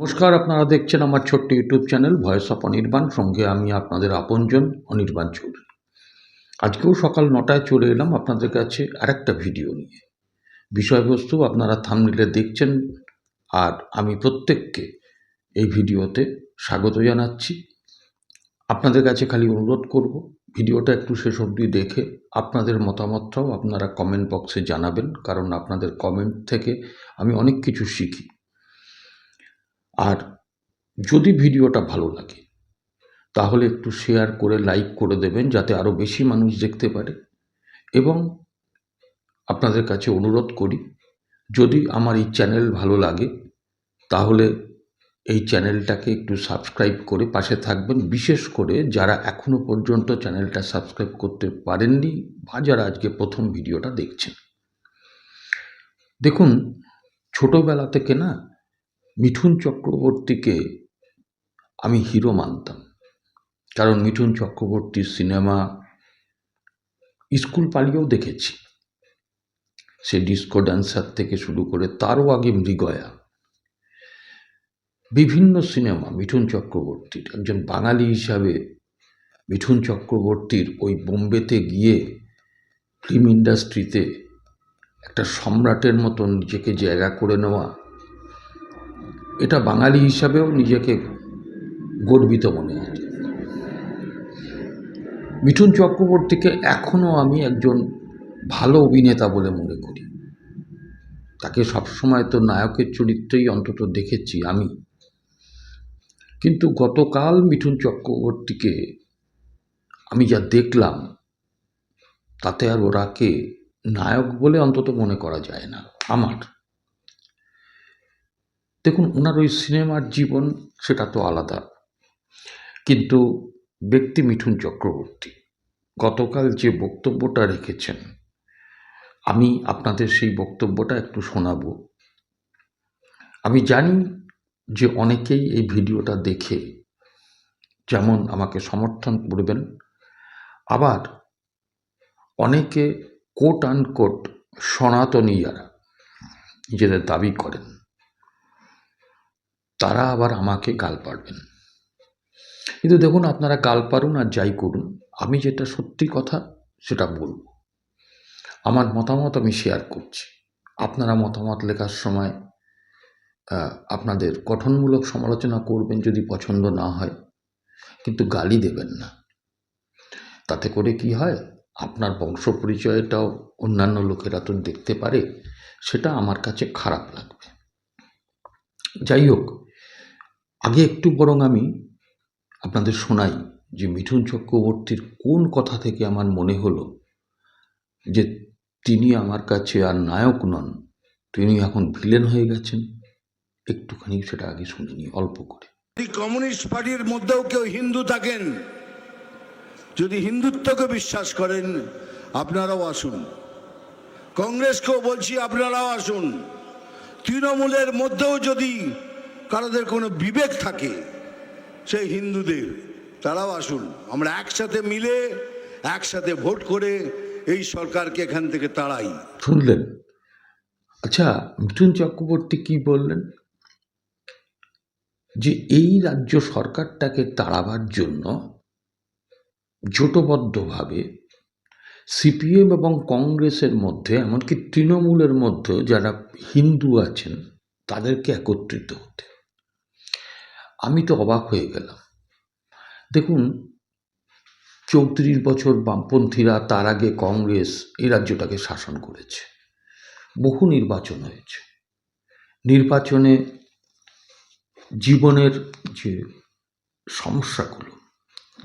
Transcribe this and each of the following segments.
নমস্কার, আপনারা দেখছেন আমার ছোট্ট YouTube channel voice of Anirban. সঙ্গে আমি আপনাদের আপনজন, অনির্বাণ চৌধুরী। আজকেও সকাল নটায় চলে এলাম আপনাদের কাছে আরেকটা ভিডিও নিয়ে। বিষয়বস্তু আপনারা থামনিলে দেখছেন, আর আমি প্রত্যেককে এই ভিডিওতে স্বাগত জানাচ্ছি। আপনাদের কাছে খালি অনুরোধ করব, ভিডিওটা একটু শেষ অবধি দেখে আপনাদের মতামতটাও আপনারা কমেন্ট বক্সে জানাবেন, কারণ আপনাদের কমেন্ট থেকে আমি অনেক কিছু শিখি। আর যদি ভিডিওটা ভালো লাগে, তাহলে একটু শেয়ার করে লাইক করে দেবেন যাতে আরও বেশি মানুষ দেখতে পারে। এবং আপনাদের কাছে অনুরোধ করি, যদি আমার এই চ্যানেল ভালো লাগে, তাহলে এই চ্যানেলটাকে একটু সাবস্ক্রাইব করে পাশে থাকবেন। বিশেষ করে যারা এখনও পর্যন্ত চ্যানেলটা সাবস্ক্রাইব করতে পারেননি বা যারা আজকে প্রথম ভিডিওটা দেখছেন। দেখুন, ছোটোবেলা থেকে না মিঠুন চক্রবর্তীকে আমি হিরো মানতাম। কারণ মিঠুন চক্রবর্তীর সিনেমা স্কুল পালিয়েও দেখেছি। সে ডিস্কো ড্যান্সার থেকে শুরু করে তারও আগে মৃগয়া। বিভিন্ন সিনেমা মিঠুন চক্রবর্তীর। একজন বাঙালি হিসাবে মিঠুন চক্রবর্তীর ওই বোম্বেতে গিয়ে ফিল্ম ইন্ডাস্ট্রিতে একটা সম্রাটের মতো নিজেকে জায়গা করে নেওয়া এটা বাঙালি হিসাবেও নিজেকে গর্বিত মনে হয়। মিঠুন চক্রবর্তীকে এখনও আমি একজন ভালো অভিনেতা বলে মনে করি। তাকে সবসময় তো নায়কের চরিত্রেই অন্তত দেখেছি আমি। কিন্তু গতকাল মিঠুন চক্রবর্তীকে আমি যা দেখলাম, তাতে আর ওরাকে নায়ক বলে অন্তত মনে করা যায় না, আমার। দেখুন ওনার ওই সিনেমার জীবন সেটা তো আলাদা। কিন্তু ব্যক্তি মিঠুন চক্রবর্তী, গতকাল যে বক্তব্যটা রেখেছেন, আমি আপনাদের সেই বক্তব্যটা একটু শোনাব। আমি জানি যে অনেকেই এই ভিডিওটা দেখে যেমন আমাকে সমর্থন করবেন, আবার অনেকে কোট আনকোট সনাতনী যারা নিজেদের দাবি করেন। তারা আবার আমাকে গাল পারবেন কিন্তু দেখুন, আপনারা গাল পারুন আর যাই করুন, আমি যেটা সত্যি কথা সেটা বলব। আমার মতামত আমি শেয়ার করছি। আপনারা মতামত লেখার সময় আপনাদের গঠনমূলক সমালোচনা করবেন যদি পছন্দ না হয়, কিন্তু গালি দেবেন না। তাতে করে কি হয়, আপনার বংশ পরিচয়টাও অন্যান্য লোকেরা তো দেখতে পারে, সেটা আমার কাছে খারাপ লাগবে। যাই হোক আগে একটু বরং আমি আপনাদের শোনাই যে মিঠুন চক্রবর্তীর কোন কথা থেকে আমার মনে হলো যে তিনি আমার কাছে আর নায়ক নন, তিনি এখন ভিলেন হয়ে গেছেন। একটুখানি সেটা আগে শুনে নিই, অল্প করে। কমিউনিস্ট পার্টির মধ্যেও কেউ হিন্দু থাকেন, যদি হিন্দুত্বকে বিশ্বাস করেন, আপনারাও আসুন। কংগ্রেসকেও বলছি আপনারাও আসুন। তৃণমূলের মধ্যেও যদি কারোদের কোনো বিবেক থাকে, সেই হিন্দুদের, তারাও আসুন, আমরা একসাথে মিলে, একসাথে ভোট করে এই সরকারকে এখান থেকে তাড়াই। শুনলেন? আচ্ছা মিঠুন চক্রবর্তী কি বললেন? যে এই রাজ্য সরকারটাকে তাড়াবার জন্য জোটবদ্ধভাবে সিপিএম এবং কংগ্রেসের মধ্যে, এমনকি তৃণমূলের মধ্যে যারা হিন্দু আছেন, তাদেরকে একত্রিত হতে আমি তো অবাক হয়ে গেলাম। দেখুন, চৌত্রিশ বছর বামপন্থীরা তার আগে কংগ্রেস এই রাজ্যটাকে শাসন করেছে। বহু নির্বাচন হয়েছে। নির্বাচনে জীবনের যে সমস্যাগুলো,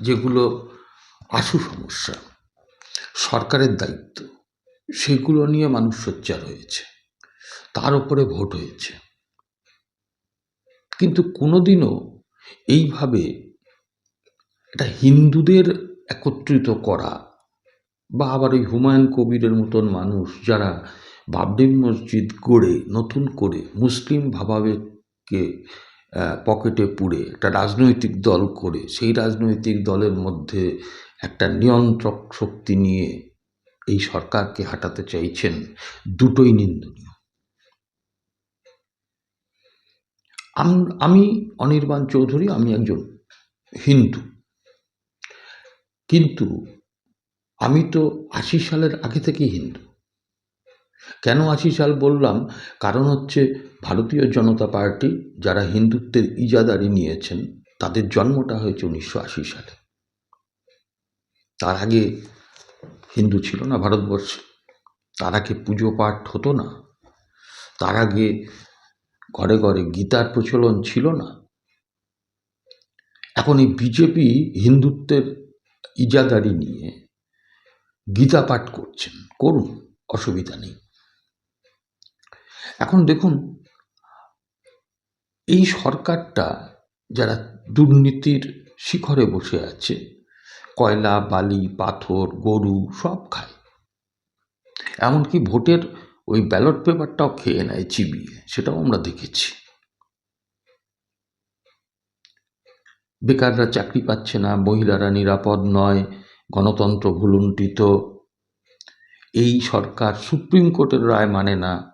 যেগুলো আশু সমস্যা, সরকারের দায়িত্ব, সেগুলো নিয়ে মানুষ সোচ্চার হয়েছে। তার উপরে ভোট হয়েছে। কিন্তু কোনোদিনও এইভাবে এটা হিন্দুদের একত্রিত করা বা আবার ওই হুমায়ুন কবিরের মতন মানুষ যারা বাবরি মসজিদ গড়ে, নতুন করে মুসলিম ভাবাবেগকে পকেটে পুড়ে একটা রাজনৈতিক দল করে, সেই রাজনৈতিক দলের মধ্যে একটা নিয়ন্ত্রক শক্তি নিয়ে এই সরকারকে হাঁটাতে চাইছেন দুটোই নিন্দনীয়। আম- অনির্বাণ চৌধুরী, আমি একজন হিন্দু। কিন্তু আমি তো আশি সালের আগে থেকেই হিন্দু। কেন আশি সাল বললাম? কারণ হচ্ছে ভারতীয় জনতা পার্টি যারা হিন্দুত্বের ইজাদারি নিয়েছেন, তাদের জন্মটা হয়েছে উনিশশো আশি সালে। তার আগে হিন্দু ছিল না ভারতবর্ষে। তার আগে পুজো পাঠ হতো না। তার আগে ঘরে ঘরে গীতার প্রচলন ছিল না। এখন এই বিজেপি হিন্দুত্বের ইজাদারি নিয়ে গীতা পাঠ করছেন। করুন, অসুবিধা নেই। এখন দেখুন, এই সরকারটা যারা দুর্নীতির শিখরে বসে আছে, কয়লা, বালি, পাথর, গরু সব খায়। এমনকি ভোটের ওই ব্যালট পেপারটাও খেয়ে নেয়, চিবিয়ে। সেটাও আমরা দেখেছি। বেকাররা চাকরি পাচ্ছে না, মহিলারা নিরাপদ নয়, গণতন্ত্র ভুলুণ্ঠিত। এই সরকার সুপ্রিম কোর্টের রায় মানে না।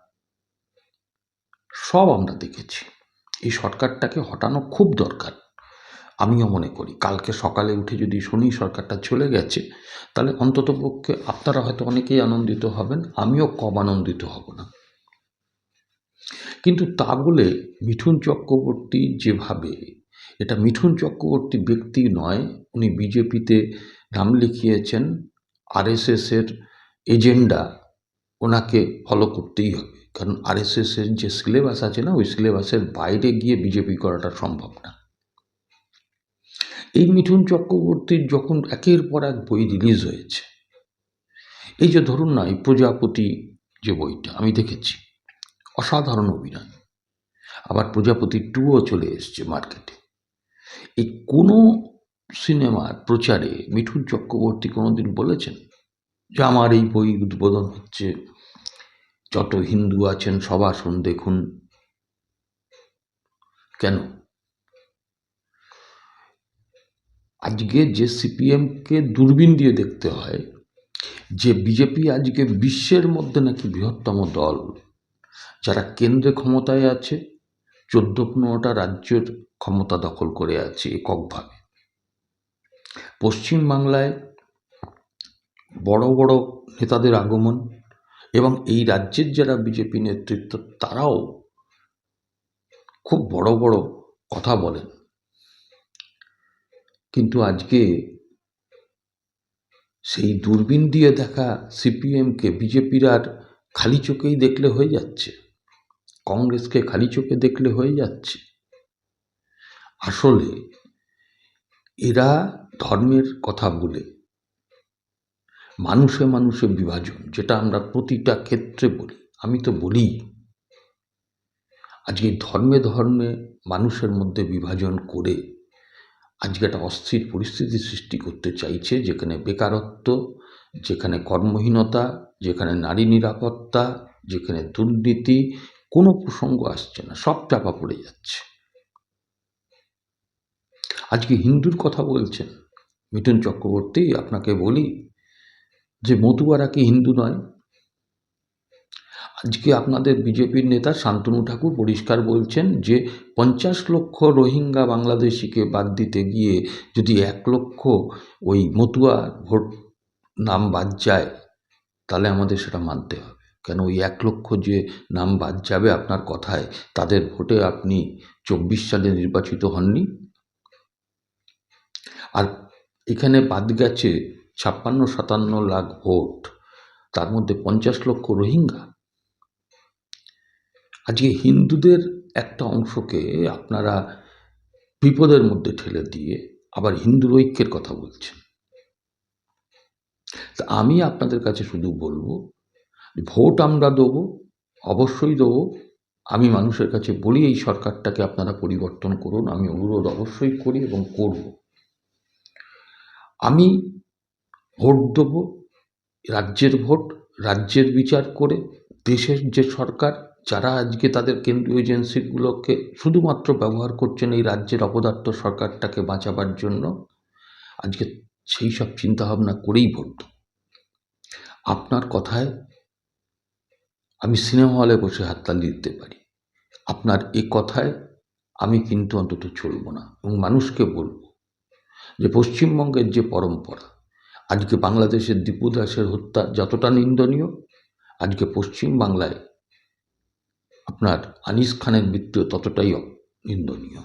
সব আমরা দেখেছি। এই সরকারটাকে হটানো খুব দরকার। আমিও মনে করি। কালকে সকালে উঠে যদি শুনি সরকারটা চলে গেছে, তাহলে অন্তত পক্ষে আপনারা হয়তো অনেকেই আনন্দিত হবেন, আমিও কম আনন্দিত হব না। কিন্তু তা বলে মিঠুন চক্রবর্তী যেভাবে, এটা মিঠুন চক্রবর্তী ব্যক্তি নয়, উনি বিজেপিতে নাম লিখিয়েছেন, আরএসএসের এজেন্ডা ওনাকে ফলো করতেই হবে। কারণ আরএসএসের যে সিলেবাস আছে না, ওই সিলেবাসের বাইরে গিয়ে বিজেপি করাটা সম্ভব না। এই মিঠুন চক্রবর্তীর যখন একের পর এক বই রিলিজ হয়েছে, এই যে ধরুন না, এই প্রজাপতি যে বইটা, আমি দেখেছি, অসাধারণ অভিনয়। আবার প্রজাপতি টুও চলে এসছে মার্কেটে। এই কোনো সিনেমার প্রচারে মিঠুন চক্রবর্তী কোনোদিন বলেছেন যে, আমার এই বই উদ্বোধন হচ্ছে, যত হিন্দু আছেন সব আসুন দেখুন কেন? আজকে যে সিপিএমকে দূরবীন দিয়ে দেখতে হয়, যে বিজেপি আজকে বিশ্বের মধ্যে নাকি বৃহত্তম দল, যারা কেন্দ্রে ক্ষমতায় আছে চোদ্দ পনেরোটা রাজ্যের ক্ষমতা দখল করে আছে এককভাবে। পশ্চিমবাংলায় বড় বড় নেতাদের আগমন এবং এই রাজ্যের যারা বিজেপি নেতৃত্ব, তারাও খুব বড় বড় কথা বলেন। কিন্তু আজকে সেই দূরবীন দিয়ে দেখা সিপিএমকে, বিজেপির আর খালি চোখেই দেখলে হয়ে যাচ্ছে। কংগ্রেসকে খালি চোখে দেখলে হয়ে যাচ্ছে। আসলে এরা ধর্মের কথা বলে। মানুষে মানুষে বিভাজন, যেটা আমরা প্রতিটা ক্ষেত্রে বলি। আমি তো বলি, আজকে ধর্মে ধর্মে মানুষের মধ্যে বিভাজন করে আজকে একটা অস্থির পরিস্থিতি সৃষ্টি করতে চাইছে, যেখানে বেকারত্ব, যেখানে কর্মহীনতা, যেখানে নারী নিরাপত্তা, যেখানে দুর্নীতি, কোনো প্রসঙ্গ আসছে না, সব চাপা পড়ে যাচ্ছে। আজকে হিন্দুর কথা বলছেন মিঠুন চক্রবর্তী, আপনাকে বলি যে মতুয়ারা কি হিন্দু নয়? আজকে আপনাদের বিজেপির নেতা শান্তনু ঠাকুর পরিষ্কার বলছেন যে, পঞ্চাশ লক্ষ রোহিঙ্গা বাংলাদেশিকে বাদ দিতে গিয়ে যদি এক লক্ষ ওই মতুয়া ভোট নাম বাদ যায়, তাহলে আমাদের সেটা মানতে হবে। কেন ওই এক লক্ষ যে নাম বাদ যাবে আপনার কথায়, তাদের ভোটে আপনি চব্বিশ সালে নির্বাচিত হননি? আর এখানে বাদ গেছে ছাপ্পান্ন সাতান্ন লাখ ভোট, তার মধ্যে পঞ্চাশ লক্ষ রোহিঙ্গা। আজকে হিন্দুদের একটা অংশকে আপনারা বিপদের মধ্যে ঠেলে দিয়ে আবার হিন্দুর ঐক্যের কথা বলছেন। তা আমি আপনাদের কাছে শুধু বলব, ভোট আমরা দেবো, অবশ্যই দেবো। আমি মানুষের কাছে বলি, এই সরকারটাকে আপনারা পরিবর্তন করুন, আমি অনুরোধ অবশ্যই করি এবং করব। আমি ভোট দেবো, রাজ্যের ভোট, রাজ্যের বিচার করে দেশের যে সরকার যারা আজকে তাদের কেন্দ্রীয় এজেন্সিগুলোকে শুধুমাত্র ব্যবহার করছেন এই রাজ্যের অপদার্থ সরকারটাকে বাঁচাবার জন্য, আজকে সেই সব চিন্তাভাবনা করেই ভোট। আপনার কথায় আমি সিনেমা হলে বসে হাততালি দিতে পারি। আপনার এ কথায় আমি কিন্তু অন্তত চলব না এবং মানুষকে বলব যে পশ্চিমবঙ্গের যে পরম্পরা, আজকে বাংলাদেশের দীপু দাসের হত্যা যতটা নিন্দনীয়, আজকে পশ্চিম বাংলায় আপনার আনিস খানের মৃত্যু ততটাই নিন্দনীয়।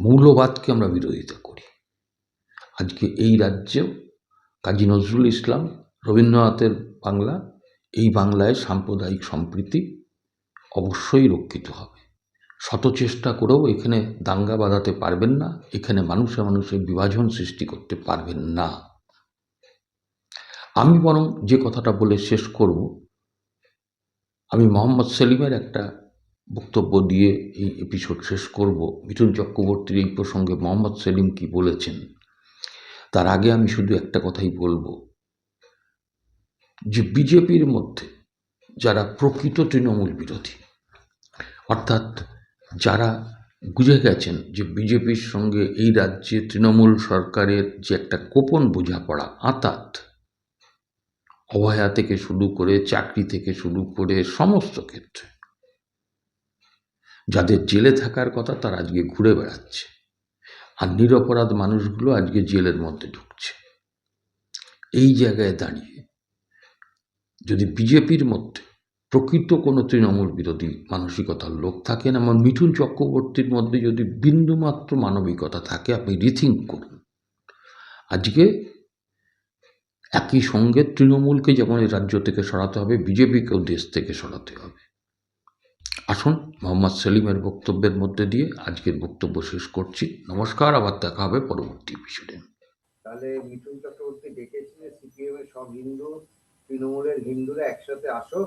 মৌলবাদকে আমরা বিরোধিতা করি। আজকে এই রাজ্যেও কাজী নজরুল ইসলাম, রবীন্দ্রনাথের বাংলা, এই বাংলায় সাম্প্রদায়িক সম্প্রীতি অবশ্যই রক্ষিত হবে। শত চেষ্টা করেও এখানে দাঙ্গা বাঁধাতে পারবেন না, এখানে মানুষে মানুষের বিভাজন সৃষ্টি করতে পারবেন না। আমি বরং যে কথাটা বলে শেষ করব মোহাম্মদ সেলিমের একটা বক্তব্য দিয়ে এই এপিসোড শেষ করব। মিঠুন চক্রবর্তীর এই প্রসঙ্গে মোহাম্মদ সেলিম কি বলেছেন, তার আগে আমি শুধু একটা কথাই বলব। যে বিজেপির মধ্যে যারা প্রকৃত তৃণমূল বিরোধী, অর্থাৎ যারা বুঝে গেছেন যে বিজেপির সঙ্গে এই রাজ্যে তৃণমূল সরকারের যে একটা গোপন বোঝাপড়া, আতাত অভয়া থেকে শুরু করে চাকরি থেকে শুরু করে সমস্ত ক্ষেত্রে। যাদের জেলে থাকার কথা তারা আজকে ঘুরে বেড়াচ্ছে। আর নিরপরাধ মানুষগুলো আজকে জেলের মধ্যে ঢুকছে। এই জায়গায় দাঁড়িয়ে যদি বিজেপির মধ্যে প্রকৃত কোনো তৃণমূল বিরোধী মানসিকতার লোক থাকেন, এমন মিঠুন চক্রবর্তীর মধ্যে যদি বিন্দুমাত্র মানবিকতা থাকে, আপনি রিথিঙ্ক করুন। আজকে একই সঙ্গে তৃণমূলকে যেমন এই রাজ্য থেকে সরাতে হবে বিজেপিকেও দেশ থেকে সরাতে হবে আসুন মোহাম্মদ সেলিমের বক্তব্যের মধ্যে দিয়ে আজকের বক্তব্য শেষ করছি নমস্কার আবার দেখা হবে পরবর্তী এপিসোডে তাহলে মিঠুন চক্রবর্তী ডেকেছিলেন সিপিএম এর সব হিন্দু তৃণমূলের হিন্দুরা একসাথে আসো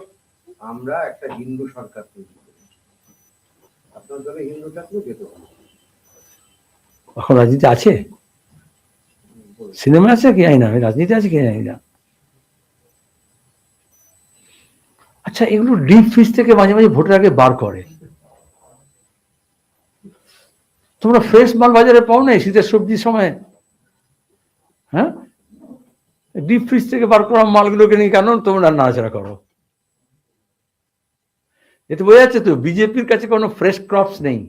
আমরা একটা হিন্দু সরকার তৈরি করি আপনার দলে হিন্দু থাকলেও যেত পারে। এখন রাজনীতি আছে। সিনেমা আছে কি জানি না আমি রাজনীতি আছে কি জানি আচ্ছা এগুলো ডিপ ফ্রিজ থেকে মাঝে মাঝে ভোটের আগে বার করে তোমরা ফ্রেশ মাল বাজারে পাও না এই শীতের সবজির সময়? হ্যাঁ? ডিপ ফ্রিজ থেকে বার করা মালগুলোকে নিয়ে কেন তোমরা নাড়াচাড়া করো? এতে বোঝা যাচ্ছে তো, বিজেপির কাছে কোনো ফ্রেশ ক্রপস নেই।